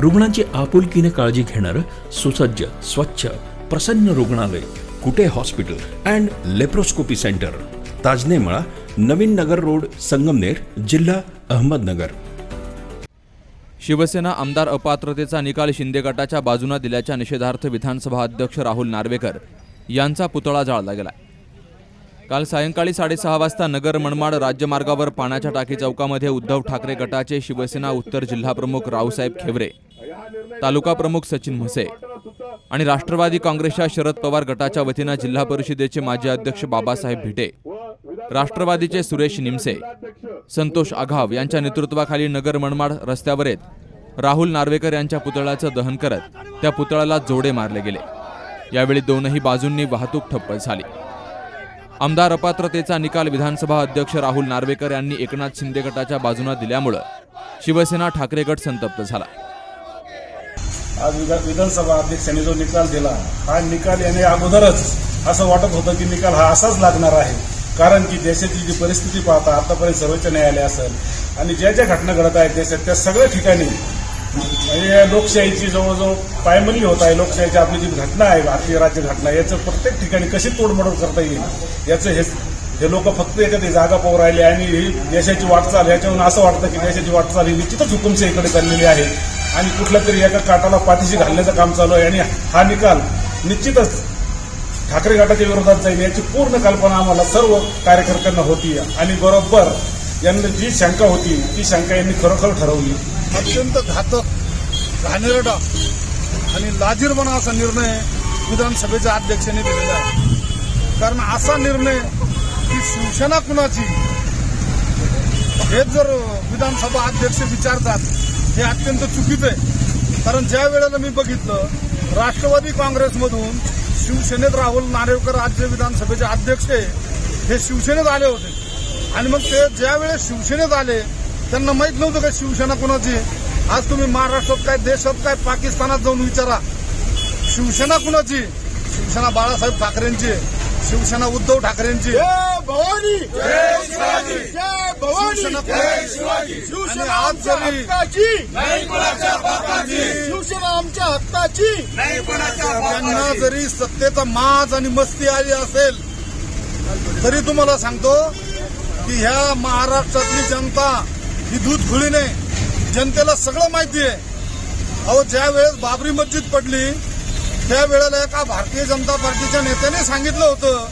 रुग्णांची आपुलकीने काळजी घेणारं सुसज्ज स्वच्छ प्रसन्न रुग्णालय Kute hospital and laparoscopy centre. Tajne Mala Naveen Nagar road Sangamner जिल्हा अहमदनगर. शिवसेना आमदार अपात्रतेचा निकाल शिंदे गटाच्या बाजूने दिल्याच्या निषेधार्थ विधानसभा अध्यक्ष राहुल नार्वेकर यांचा पुतळा जाळला गेला काल सायंकाळी साडेसहा वाजता नगर मनमाड राज्यमार्गावर पाण्याच्या टाकी चौकामध्ये उद्धव ठाकरे गटाचे शिवसेना उत्तर जिल्हाप्रमुख रावसाहेब खेवरे तालुका प्रमुख सचिन म्हसे आणि राष्ट्रवादी काँग्रेसच्या शरद पवार गटाच्या वतीनं जिल्हा परिषदेचे माजी अध्यक्ष बाबासाहेब भिटे राष्ट्रवादीचे सुरेश निमसे संतोष आघाव यांच्या नेतृत्वाखाली नगर मनमाड रस्त्यावर येत राहुल नार्वेकर यांच्या पुतळ्याचं दहन करत त्या पुतळ्याला जोडे मारले गेले. यावेळी दोनही बाजूंनी वाहतूक ठप्प झाली. आमदार अपात्रतेचा निकाल विधानसभा अध्यक्ष राहुल नार्वेकर यांनी एकनाथ शिंदे गटाच्या बाजूने दिल्यामुळं शिवसेना ठाकरे गट संतप्त झाला. आज विधानसभा अध्यक्षांनी जो निकाल दिला हा निकाल याने अगोदरच असं वाटत होतं की निकाल हा असाच लागणार आहे. कारण की देशाची जी परिस्थिती पाहता आतापर्यंत सर्वोच्च न्यायालय असेल आणि ज्या ज्या घटना घडत आहेत देशात त्या सगळ्या ठिकाणी म्हणजे लोकशाहीची जवळजवळ पायमल्ली होत आहे. लोकशाहीची आपली जी घटना आहे भारतीय राज्य घटना याचं प्रत्येक ठिकाणी कशी तोडमोड करता येईल? याचं हे हे लोक फक्त एखादी जागा पाहू राहिले आणि ही देशाची वाटचाल याच्यावरून असं वाटतं की देशाची वाटचाल ही निश्चितच हुकुमशाहीकडे चाललेली आहे. आणि कुठल्या तरी एका काटाला पाठीशी घालण्याचं काम चालू आहे आणि हा निकाल निश्चितच ठाकरे गटाच्या विरोधात जाईल याची पूर्ण कल्पना आम्हाला सर्व कार्यकर्त्यांना होती आणि बरोबर यांना जी शंका होती ती शंका यांनी खरोखर ठरवली. अत्यंत घातक घाणेरडा आणि लाजीरपणा असा निर्णय विधानसभेच्या अध्यक्षांनी दिलेला आहे. कारण असा निर्णय की शिवसेना कुणाची? हे जर विधानसभा अध्यक्ष विचारतात हे अत्यंत चुकीचं आहे. कारण ज्या वेळेला मी बघितलं राष्ट्रवादी काँग्रेसमधून शिवसेनेत राहुल नारेवकर राज्य विधानसभेचे अध्यक्ष हे शिवसेनेत आले होते. आणि मग ते ज्यावेळेस शिवसेनेत आले त्यांना माहीत नव्हतं का शिवसेना कोणाची. आज तुम्ही महाराष्ट्रात काय देशात काय पाकिस्तानात जाऊन विचारा. शिवसेना कुणाची शिवसेना बाळासाहेब ठाकरेंची. शिवसेना उद्धव ठाकरेंची. भवानी. शिवसेना आज आमच्या जरी- हक्काची. शिवसेना आमच्या त्यांना जरी सत्तेचा माज आणि मस्ती आली असेल तरी तुम्हाला सांगतो की ह्या महाराष्ट्रातली जनता ही दूध खुली नाही. जनतेला सगळं माहिती आहे. अहो ज्या वेळेस बाबरी मस्जिद पडली त्यावेळेला एका भारतीय जनता पार्टीच्या नेत्याने सांगितलं होतं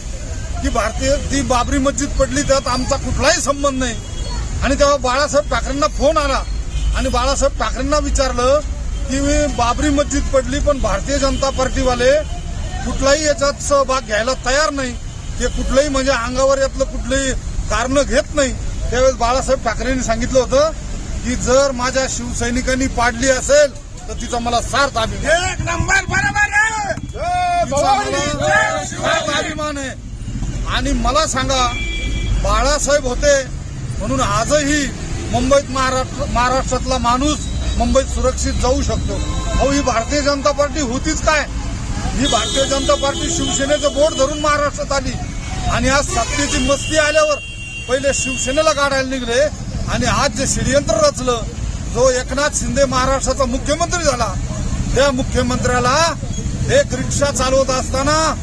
की भारतीय ती बाबरी मस्जिद पडली त्यात आमचा कुठलाही संबंध नाही. आणि तेव्हा बाळासाहेब ठाकरेंना फोन आला. आणि बाळासाहेब ठाकरेंना विचारलं की मी बाबरी मस्जिद पडली पण भारतीय जनता पार्टीवाले कुठलाही याच्यात सहभाग घ्यायला तयार नाही. ते कुठलंही म्हणजे अंगावर यातलं कुठलंही कारण घेत नाही. त्यावेळेस बाळासाहेब ठाकरेंनी सांगितलं होतं की जर माझ्या शिवसैनिकांनी पाडली असेल तर तिचा मला सार्थ अभिमान एक नंबर बरोबर सार्थ अभिमान आहे. आणि मला सांगा बाळासाहेब होते म्हणून आजही मुंबईत महाराष्ट्र महाराष्ट्रातला माणूस मुंबईत सुरक्षित जाऊ शकतो. अहो ही भारतीय जनता पार्टी होतीच काय? ही भारतीय जनता पार्टी शिवसेनेचं बोट धरून महाराष्ट्रात आली. आणि आज सत्तेची मस्ती आल्यावर पहिले शिवसेनेला काढायला निघले आणि आज जे षडयंत्र रचलं जो एकनाथ शिंदे महाराष्ट्राचा मुख्यमंत्री झाला त्या मुख्यमंत्र्याला एक रिक्षा चालवत असताना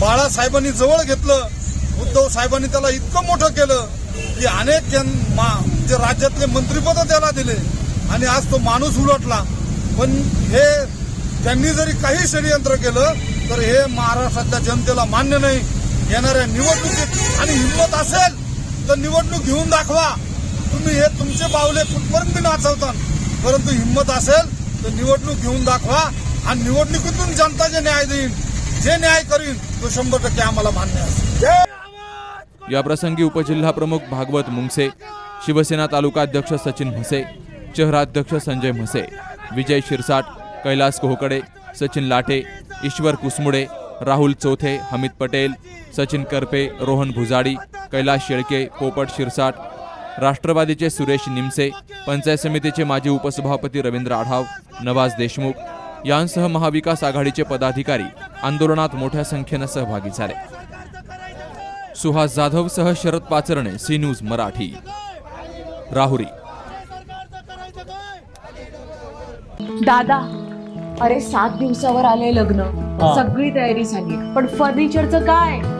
बाळासाहेबांनी जवळ घेतलं. उद्धव साहेबांनी त्याला इतकं मोठं केलं की अनेक जन मा- जे राज्यातले मंत्रीपद त्याला दिले आणि आज तो माणूस उलटला. पण हे त्यांनी जरी काही षडयंत्र केलं तर हे महाराष्ट्रातल्या जनतेला मान्य नाही. येणाऱ्या निवडणुकीत आणि हिंमत असेल तर निवडणूक घेऊन दाखवा. तुम्ही हे तुमचे बावले कुठपर्यंत नाचवता परंतु हिंमत असेल तर निवडणूक घेऊन दाखवा आणि निवडणुकीतून जनता जे न्याय देईल जे न्याय करीन तो शंभर टक्के आम्हाला मान्य असेल याप्रसंगी उपजिल्हा प्रमुख भागवत मुंगसे शिवसेना तालुका अध्यक्ष सचिन म्हसे शहराध्यक्ष संजय म्हसे विजय शिरसाट कैलास कोहकडे सचिन लाटे ईश्वर कुसमुडे राहुल चौथे हमित पटेल सचिन करपे रोहन भुजाडी कैलास शेळके पोपट शिरसाट राष्ट्रवादीचे सुरेश निमसे पंचायत समितीचे माजी उपसभापती रवींद्र आढाव नवाज देशमुख यांसह महाविकास आघाडीचे पदाधिकारी आंदोलनात मोठ्या संख्येनं सहभागी झाले. सुहास जाधवसह शरद पाचरणे सी न्यूज मराठी. राहुरी. दादा अरे सात दिवसावर आले लग्न. सगळी तयारी झाली. पण फर्निचरचं काय?